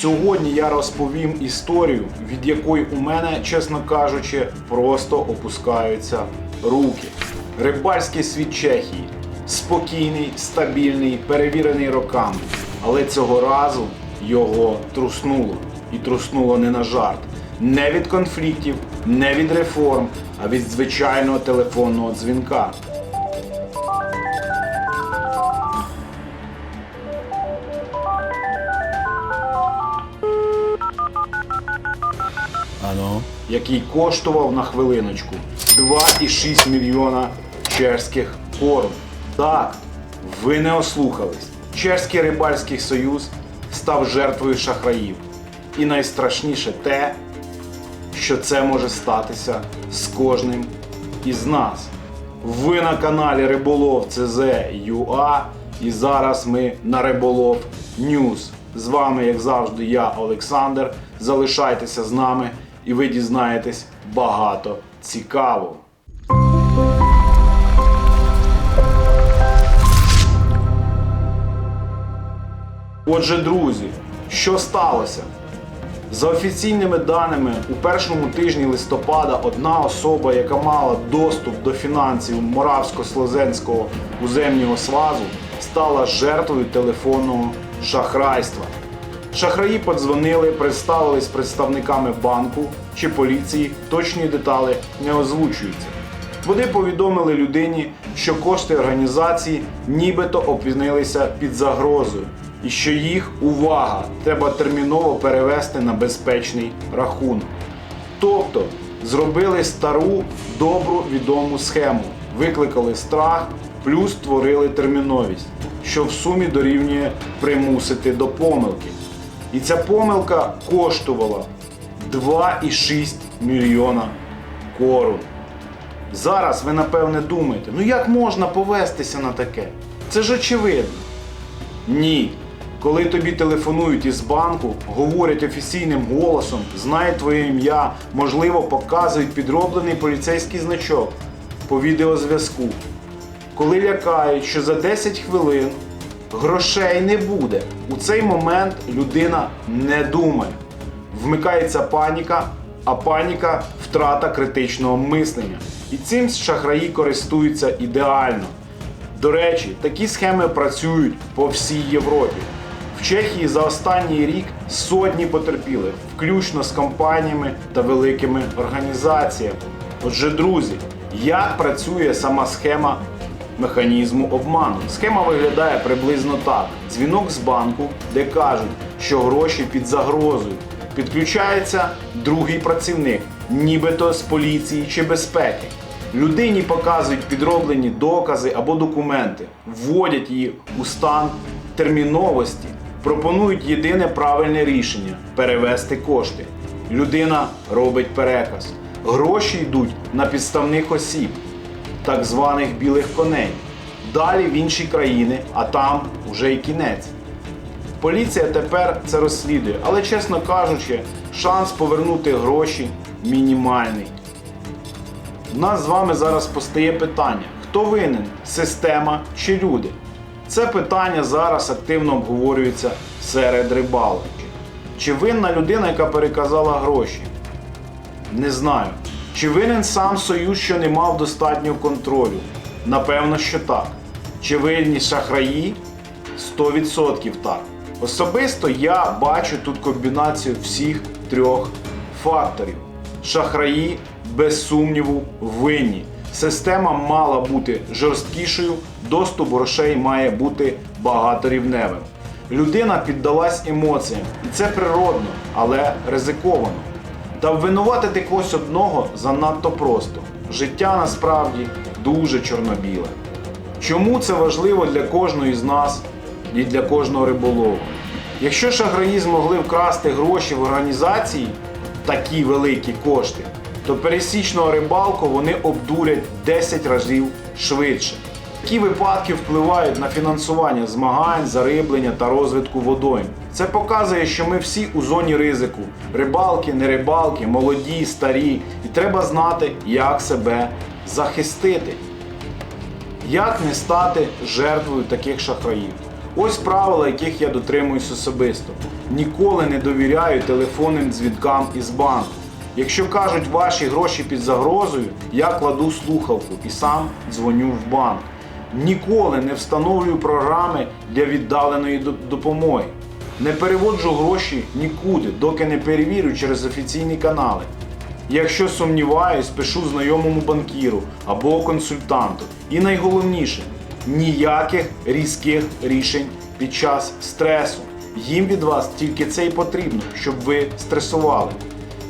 Сьогодні я розповім історію, від якої у мене, чесно кажучи, просто опускаються руки. Рибальський світ Чехії спокійний, стабільний, перевірений роками. Але цього разу його труснуло. І труснуло не на жарт. Не від конфліктів, не від реформ, а від звичайного телефонного дзвінка. Який коштував на хвилиночку 2,6 мільйона чешських корм. Так, ви не ослухались. Чешський рибальський союз став жертвою шахраїв. І найстрашніше те, що це може статися з кожним із нас. Ви на каналі Риболов CZ.ua і зараз ми на Риболов News. З вами, як завжди, я, Олександр. Залишайтеся з нами і ви дізнаєтесь багато цікавого. Отже, друзі, що сталося? За офіційними даними, у першому тижні листопада одна особа, яка мала доступ до фінансів Моравсько-Слозенського уземнього свазу, стала жертвою телефонного шахрайства. Шахраї подзвонили, представились представниками банку чи поліції, точні деталі не озвучуються. Вони повідомили людині, що кошти організації нібито опинилися під загрозою, і що їх увага треба терміново перевести на безпечний рахунок. Тобто зробили стару добру відому схему, викликали страх, плюс створили терміновість, що в сумі дорівнює примусити до помилки. І ця помилка коштувала 2,6 мільйона корун. Зараз ви напевне думаєте, ну як можна повестися на таке? Це ж очевидно. Ні. Коли тобі телефонують із банку, говорять офіційним голосом, знають твоє ім'я, можливо, показують підроблений поліцейський значок по відеозв'язку. Коли лякають, що за 10 хвилин грошей не буде, у цей момент людина не думає. Вмикається паніка, а паніка втрата критичного мислення. І цим шахраї користуються ідеально. До речі, такі схеми працюють по всій Європі. В Чехії за останній рік сотні потерпіли, включно з компаніями та великими організаціями. Отже, друзі, як працює сама схема механізму обману? Схема виглядає приблизно так: дзвінок з банку, де кажуть, що гроші під загрозою. Підключається другий працівник, нібито з поліції чи безпеки. Людині показують підроблені докази або документи, вводять її у стан терміновості, пропонують єдине правильне рішення перевести кошти. Людина робить переказ. Гроші йдуть на підставних осіб, так званих білих коней. Далі в інші країни, а там уже й кінець. Поліція тепер це розслідує, але чесно кажучи, шанс повернути гроші мінімальний. У нас з вами зараз постає питання: хто винен? Система чи люди? Це питання зараз активно обговорюється серед рибалок. Чи винна людина, яка переказала гроші? Не знаю. Чи винен сам Союз, що не мав достатнього контролю? Напевно, що так. Чи винні шахраї? 100% так. Особисто я бачу тут комбінацію всіх трьох факторів. Шахраї, без сумніву, винні. Система мала бути жорсткішою, доступ грошей має бути багаторівневим. Людина піддалась емоціям, і це природно, але ризиковано. Та обвинуватити когось одного занадто просто. Життя насправді дуже чорно-біле. Чому це важливо для кожного з нас і для кожного риболова? Якщо шахраї змогли вкрасти гроші в організації, такі великі кошти, то пересічного рибалку вони обдурять 10 разів швидше. Такі випадки впливають на фінансування змагань, зариблення та розвитку водойм. Це показує, що ми всі у зоні ризику: рибалки, не рибалки, молоді, старі, і треба знати, як себе захистити. Як не стати жертвою таких шахраїв? Ось правила, яких я дотримуюсь особисто. Ніколи не довіряю телефонним дзвінкам із банку. Якщо кажуть ваші гроші під загрозою, я кладу слухавку і сам дзвоню в банк. Ніколи не встановлюю програми для віддаленої допомоги. Не переводжу гроші нікуди, доки не перевірю через офіційні канали. Якщо сумніваюсь, пишу знайомому банкіру або консультанту. І найголовніше ніяких різких рішень під час стресу. Їм від вас тільки це й потрібно, щоб ви стресували.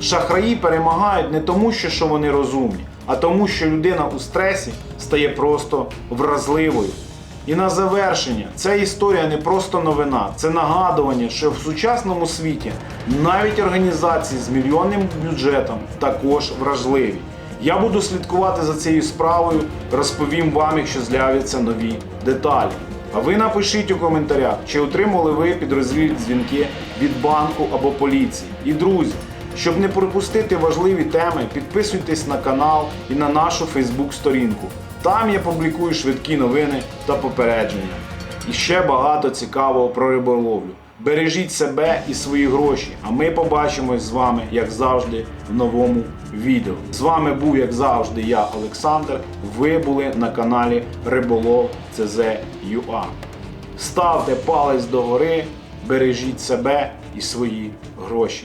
Шахраї перемагають не тому, що вони розумні, а тому, що людина у стресі стає просто вразливою. І на завершення, ця історія не просто новина, це нагадування, що в сучасному світі навіть організації з мільйонним бюджетом також вражливі. Я буду слідкувати за цією справою, розповім вам, якщо з'являться нові деталі. А ви напишіть у коментарях, чи отримали ви підрозділі дзвінки від банку або поліції. І друзі, щоб не пропустити важливі теми, підписуйтесь на канал і на нашу Фейсбук-сторінку. Там я публікую швидкі новини та попередження. І ще багато цікавого про риболовлю. Бережіть себе і свої гроші, а ми побачимось з вами, як завжди, в новому відео. З вами був, як завжди, я, Олександр. Ви були на каналі Риболов CZ.ua. Ставте палець догори, бережіть себе і свої гроші.